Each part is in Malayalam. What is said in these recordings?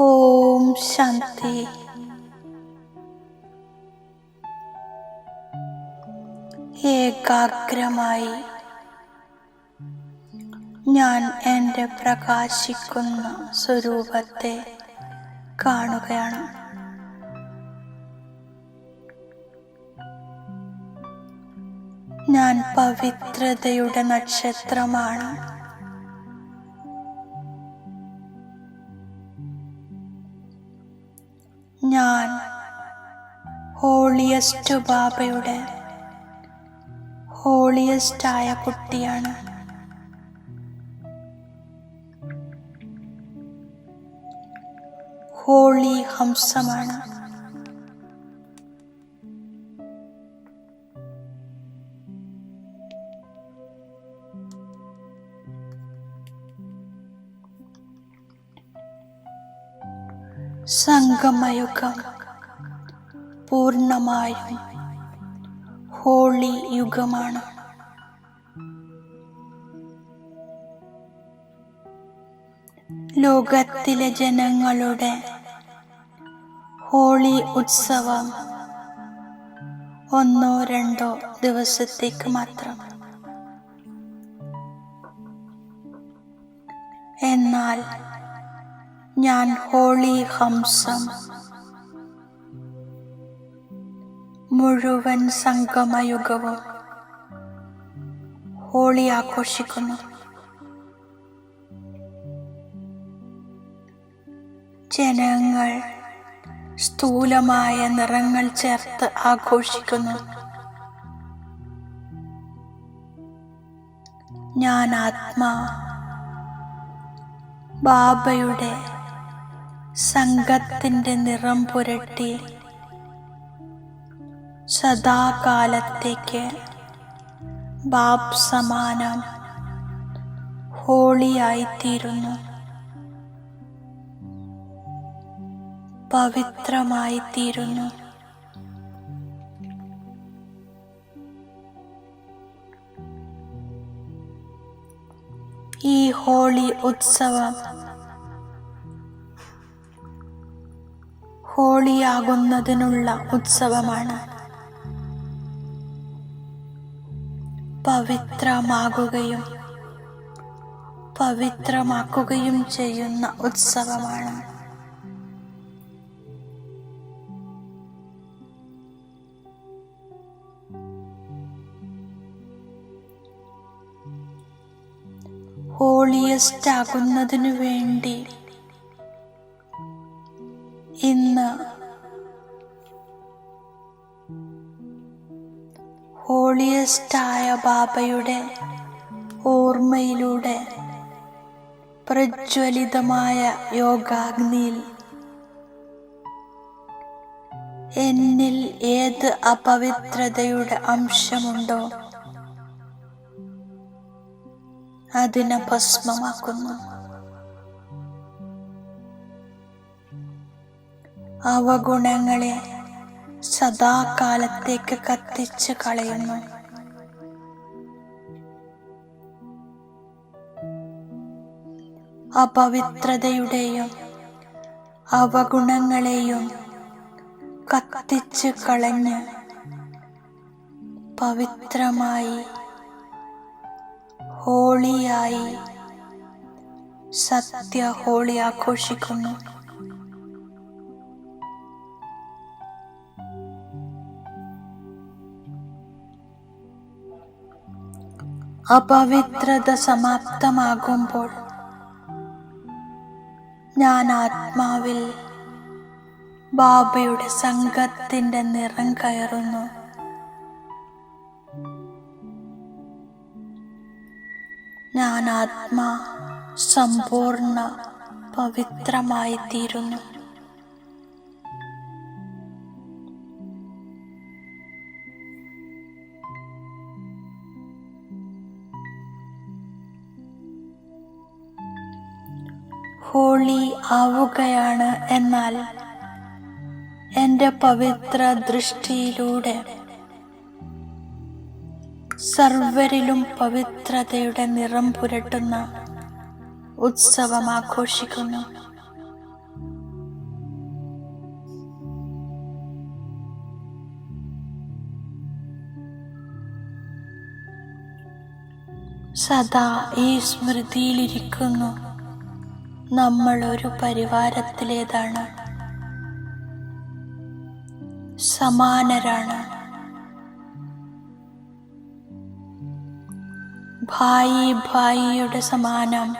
ഓം ശാന്തി ഏകാഗ്രമായി ഞാൻ എന്റെ പ്രകാശിക്കുന്ന സ്വരൂപത്തെ കാണുകയാണ്. ഞാൻ പവിത്രതയുടെ നക്ഷത്രമാണ്. ഞാൻ ഹോളിയസ്റ്റ് ബാബയുടെ ഹോളിയസ്റ്റ് ആയ കുട്ടിയാണ്. ഹോളി ഹംസമാണ്. സംഗമയുഗം പൂർണമായും ഹോളി യുഗമാണ്. ലോകത്തിലെ ജനങ്ങളുടെ ഹോളി ഉത്സവം ഒന്നോ രണ്ടോ ദിവസത്തേക്ക് മാത്രം. എന്നാൽ ഞാൻ ഹോളി ഹംസം. മുഴുവൻ സംഗമയുഗവും ഹോളി ആഘോഷിക്കുന്നു. ജനങ്ങൾ സ്ഥൂലമായ നിറങ്ങൾ ചേർത്ത് ആഘോഷിക്കുന്നു. ഞാൻ ആത്മാ ബാബയുടെ സംഘത്തിന്റെ നിറം പുരട്ടി സദാകാലത്തേക്ക് ബാബ് സമാനം ഹോളിയായിത്തീരുന്നു. പവിത്രമായിത്തീരുന്നു. ഈ ഹോളി ഉത്സവം ഹോളിയാകുന്നതിനുള്ള ഉത്സവമാണ്. പവിത്രമാകുകയും പവിത്രമാക്കുകയും ചെയ്യുന്ന ഉത്സവമാണ്. ഹോളിയസ്റ്റ് ആകുന്നതിനു വേണ്ടി ഇന്ന് ഹോളിയസ്റ്റായ ബാബയുടെ ഓർമ്മയിലൂടെ പ്രജ്വലിതമായ യോഗാഗ്നിയിൽ എന്നിൽ ഏത് അപവിത്രതയുടെ അംശമുണ്ടോ അതിനെ ഭസ്മമാക്കുന്നു. അവഗുണങ്ങളെ സദാകാലത്തേക്ക് കത്തിച്ച് കളയുന്നു. അപവിത്രതയുടെയും അവഗുണങ്ങളെയും കത്തിച്ച് കളഞ്ഞ് പവിത്രമായി ഹോളിയായി സത്യ ഹോളി ആഘോഷിക്കുന്നു. അപവിത്രത സമാപ്തമാകുമ്പോൾ ഞാൻ ആത്മാവിൽ ബാബയുടെ സംഘത്തിന്റെ നിറം കയറുന്നു. ഞാൻ ആത്മാ സമ്പൂർണ പവിത്രമായി തീരുന്നു ഹോളി ആവുകയാണ് എന്നാൽ എന്റെ പവിത്ര ദൃഷ്ടിയിലൂടെ സർവരിലും പവിത്രതയുടെ നിറം പുരട്ടുന്ന ഉത്സവം ആഘോഷിക്കുന്നു. സദാ ഈ സ്മൃതിയിലിരിക്കുന്നു. നമ്മൾ ഒരു പരിവാരത്തിലേതാണ്. സമാനരാണ്. ഭായി ഭായിയുടെ സമാനം.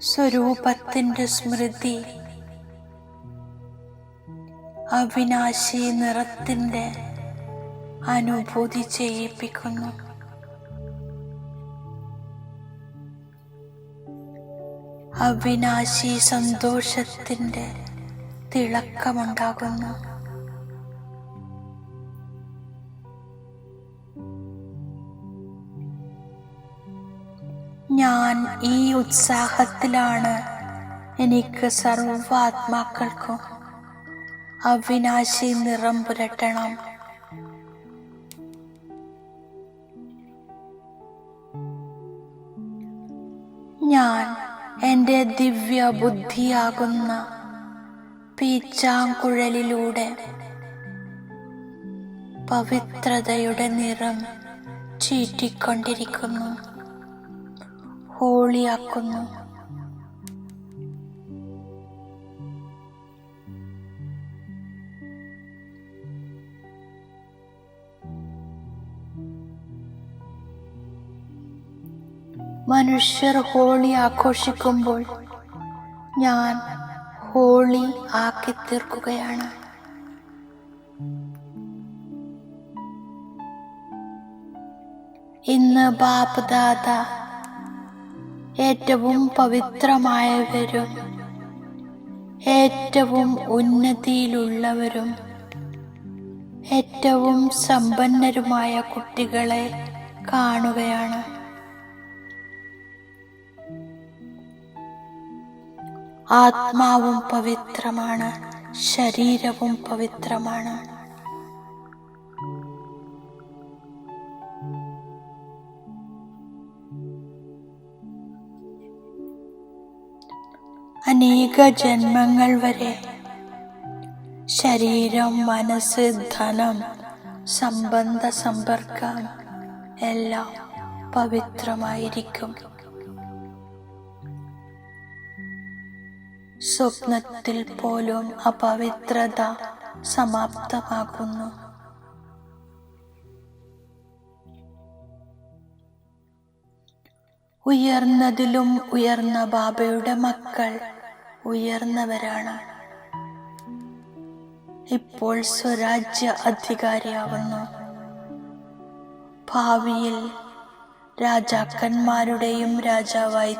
സ്വരൂപത്തിന്റെ സ്മൃതി. അവിനാശി നിറത്തിന്റെ അനുഭൂതി ചെയ്യിപ്പിക്കുന്നു. അവിനാശി സന്തോഷത്തിന്റെ തിളക്കമുണ്ടാകുന്നു. ഞാൻ ഈ ഉത്സാഹത്തിലാണ് എനിക്ക് സർവാത്മാക്കൾക്കും അവിനാശി നിറം പുരട്ടണം. എന്റെ ദിവ്യ ബുദ്ധിയാകുന്ന പീച്ചാങ്കുഴലിലൂടെ പവിത്രതയുടെ നിറം ചീറ്റിക്കൊണ്ടിരിക്കുന്നു. ഹോളിയാക്കുന്നു. മനുഷ്യർ ഹോളി ആഘോഷിക്കുമ്പോൾ ഞാൻ ഹോളി ആക്കി തീർക്കുകയാണ്. ഇന്ന് ബാപ്ദാദ ഏറ്റവും പവിത്രമായവരും ഏറ്റവും ഉന്നതിയിലുള്ളവരും ഏറ്റവും സമ്പന്നരുമായ കുട്ടികളെ കാണുകയാണ്. ആത്മാവും പവിത്രമാണ് ശരീരവും പവിത്രമാണ്. അനേക ജന്മങ്ങൾ വരെ ശരീരം മനസ്സ് ധനം സംബന്ധ സമ്പർക്കം എല്ലാം പവിത്രമായിരിക്കും. സ്വപ്നത്തിൽ പോലും അപവിത്രത സമാപ്തമാകുന്നു. ഉയർന്നതിലും ഉയർന്ന ബാബയുടെ മക്കൾ ഉയർന്നവരാണ്. ഇപ്പോൾ സ്വരാജ്യ അധികാരിയാവുന്നു. ഭാവിയിൽ രാജാക്കന്മാരുടെയും രാജാവായി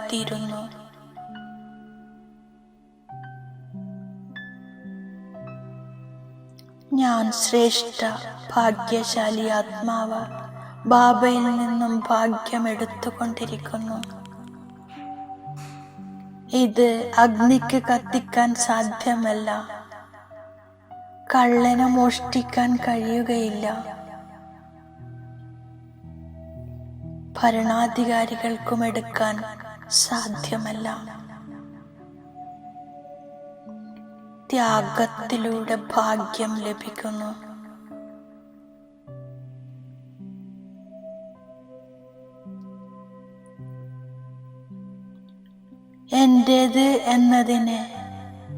ഞാൻ ശ്രേഷ്ഠ ഭാഗ്യശാലി ആത്മാവ് ബാബയിൽ നിന്നും ഭാഗ്യം എടുത്തുകൊണ്ടിരിക്കുന്നു ഇത് അഗ്നിക്ക് കത്തിക്കാൻ സാധ്യമല്ല. കള്ളനെ മോഷ്ടിക്കാൻ കഴിയുകയില്ല. ഭരണാധികാരികൾക്കും എടുക്കാൻ സാധ്യമല്ല. ത്യാഗത്തിലൂടെ ഭാഗ്യം ലഭിക്കുന്നു. എന്റേത് എന്നതിനെ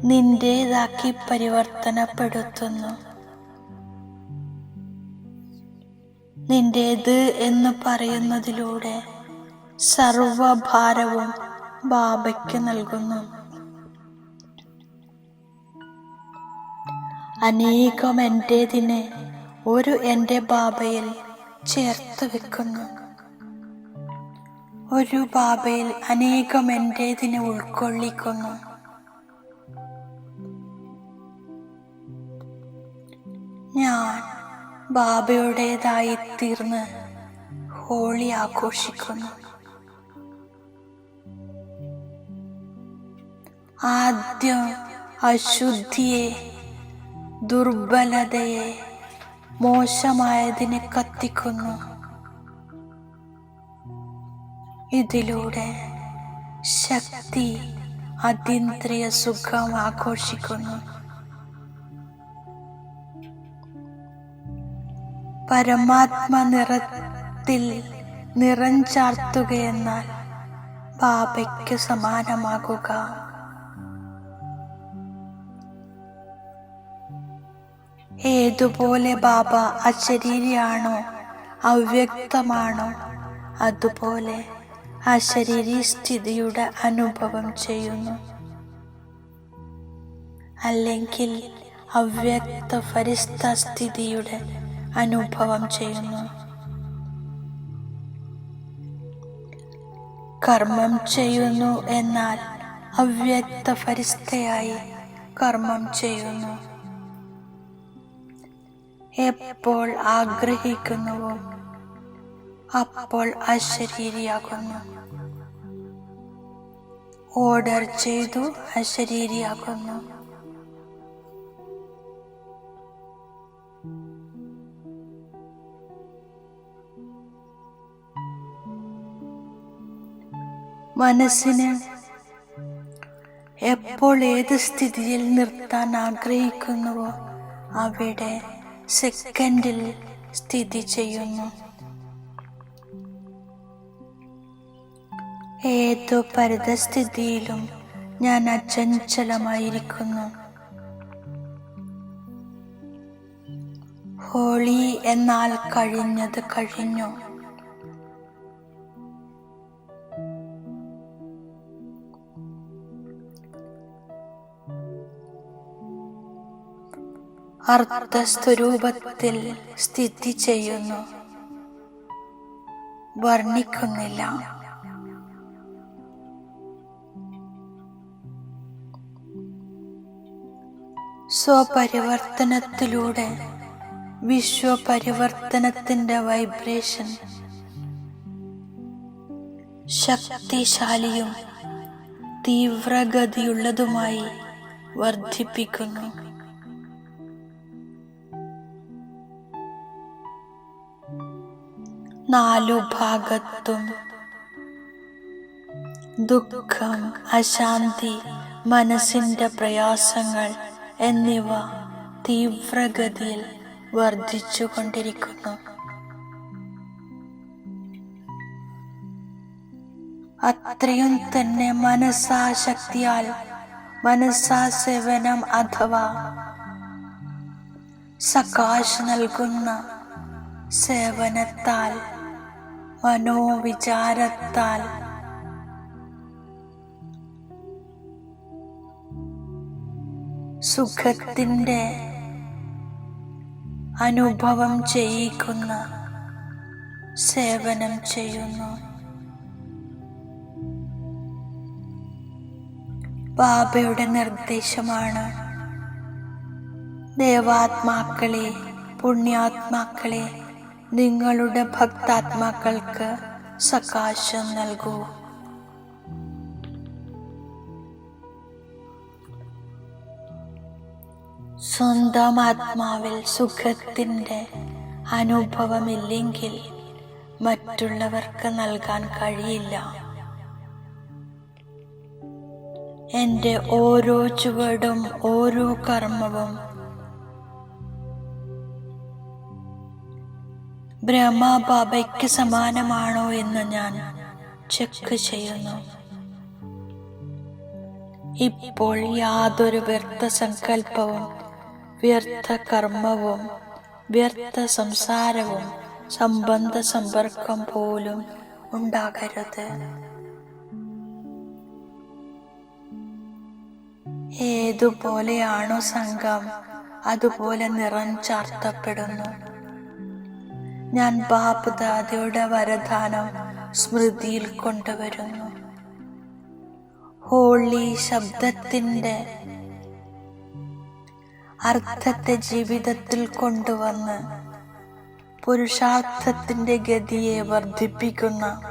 നിന്റേതാക്കി പരിവർത്തനപ്പെടുത്തുന്നു. നിന്റേത് എന്ന് പറയുന്നതിലൂടെ സർവഭാരവും ബാബയ്ക്ക് നൽകുന്നു. അനേകം എന്റേതിനെ ഒരു എന്റെ ബാബയിൽ ചേർത്ത് വെക്കുന്നു. ഒരു ബാബയിൽ അനേകം എന്റേതിനെ ഉൾക്കൊള്ളിക്കുന്നു. ഞാൻ ബാബയുടേതായി തീർന്ന് ഹോളി ആഘോഷിക്കുന്നു. ആദ്യം അശുദ്ധിയെ ദുർബലതയെ മോശമായതിനെ കത്തിക്കുന്നു. ഇതിലൂടെ ശക്തി അതീന്ദ്രിയ സുഖം ആഘോഷിക്കുന്നു. പരമാത്മ നിറത്തിൽ നിറം ചാർത്തുകയെന്നാൽ ബാബയ്ക്ക് സമാനമാകുക. ഏതുപോലെ ബാബ അശരീരിയാണോ അവ്യക്തമാണോ അതുപോലെ അശരീരി സ്ഥിതിയുടെ അനുഭവം ചെയ്യുന്നു. അല്ലെങ്കിൽ അവ്യക്ത ഫരിസ്ഥ സ്ഥിതിയുടെ അനുഭവം ചെയ്യുന്നു. കർമ്മം ചെയ്യുന്നു എന്നാൽ അവ്യക്ത ഫരിസ്ഥയായി കർമ്മം ചെയ്യുന്നു. എപ്പോൾ ആഗ്രഹിക്കുന്നുവോ അപ്പോൾ അശരീരിയാകുന്നു. ഓർഡർ ചെയ്തു അശരീരിയാകുന്നു. മനസ്സിന് എപ്പോൾ ഏത് സ്ഥിതിയിൽ നിർത്താൻ ആഗ്രഹിക്കുന്നുവോ അവിടെ സെക്കൻഡിൽ സ്ഥിതി ചെയ്യുന്നു. ഏതോ പരിതസ്ഥിതിയിലും ഞാൻ അചഞ്ചലമായിരിക്കുന്നു. ഹോളി എന്നാൽ കഴിഞ്ഞത് കഴിഞ്ഞു. അർത്ഥസ്വരൂപത്തിൽ സ്ഥിതി ചെയ്യുന്നു. വർണിക്കുന്നില്ല. സ്വപരിവർത്തനത്തിലൂടെ വിശ്വപരിവർത്തനത്തിന്റെ വൈബ്രേഷൻ ശക്തിശാലിയും തീവ്രഗതിയുള്ളതുമായി വർദ്ധിപ്പിക്കുന്നു. നാലു ഭാഗത്തും. ദുഃഖം അശാന്തി മനസ്സിന്റെ പ്രയാസങ്ങൾ എന്നിവ തീവ്രഗതിയിൽ വർദ്ധിച്ചുകൊണ്ടിരിക്കുന്നു. അത്രയും തന്നെ മനസ്സാശക്തിയാൽ മനസ്സാ സേവനം അഥവാ സകാശ് നൽകുന്ന സേവനത്താൽ മനോവിചാരത്താൽ. സുഖത്തിന്റെ അനുഭവം ചെയ്യിക്കുന്ന സേവനം ചെയ്യുന്നു. ബാബയുടെ നിർദ്ദേശമാണ് ദേവാത്മാക്കളെ പുണ്യാത്മാക്കളെ നിങ്ങളുടെ ഭക്താത്മാക്കൾക്ക് സകാശം നൽകൂ. സ്വന്തം ആത്മാവിൽ സുഖത്തിന്റെ അനുഭവമില്ലെങ്കിൽ മറ്റുള്ളവർക്ക് നൽകാൻ കഴിയില്ല. എന്റെ ഓരോ ചുവടും ഓരോ കർമ്മവും ബ്രഹ്മബാബയ്ക്ക് സമാനമാണോ എന്ന് ഞാൻ ചെക്ക് ചെയ്യുന്നു. ഇപ്പോൾ യാതൊരു വ്യർത്ഥ സങ്കല്പവും വ്യർത്ഥ കർമ്മവും വ്യർത്ഥ സംസാരവും സംബന്ധ സമ്പർക്കം പോലും ഉണ്ടാകരുത്. ഏതുപോലെയാണോ സംഘം അതുപോലെ നിറം ചാർത്തപ്പെടുന്നു. ഞാൻ ബാപ്പ് ദാദയുടെ വരദാനം സ്മൃതിയിൽ കൊണ്ടുവരുന്നു. ഹോളി ശബ്ദത്തിന്റെ അർത്ഥത്തെ ജീവിതത്തിൽ കൊണ്ടുവന്ന് പുരുഷാർത്ഥത്തിന്റെ ഗതിയെ വർദ്ധിപ്പിക്കുന്ന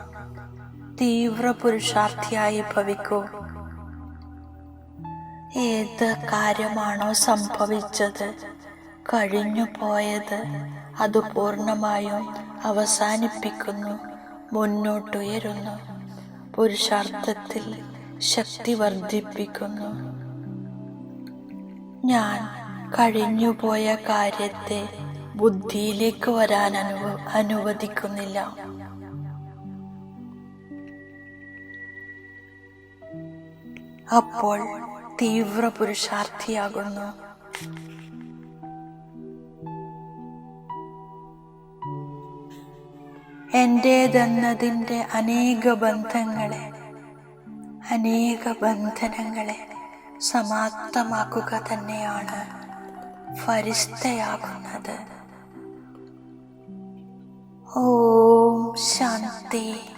തീവ്ര പുരുഷാർത്ഥിയായി ഭവിക്കൂ. ഏത് കാര്യമാണോ സംഭവിച്ചത്? കഴിഞ്ഞുപോയത് അത് പൂർണമായും അവസാനിപ്പിക്കുന്നു മുന്നോട്ടുയരുന്നു. പുരുഷാർത്ഥത്തിൽ ശക്തി വർദ്ധിപ്പിക്കുന്നു. ഞാൻ കഴിഞ്ഞുപോയ കാര്യത്തെ ബുദ്ധിയിലേക്ക് വരാൻ അനുവ അനുവദിക്കുന്നില്ല. അപ്പോൾ തീവ്ര പുരുഷാർത്ഥിയാകുന്നു എന്റേതെന്നതിന്റെ അനേക ബന്ധങ്ങളെ അനേക ബന്ധനങ്ങളെ സമാപ്തമാക്കുക തന്നെയാണ് ഫരിസ്തയാകുന്നത്. ഓം ശാന്തി.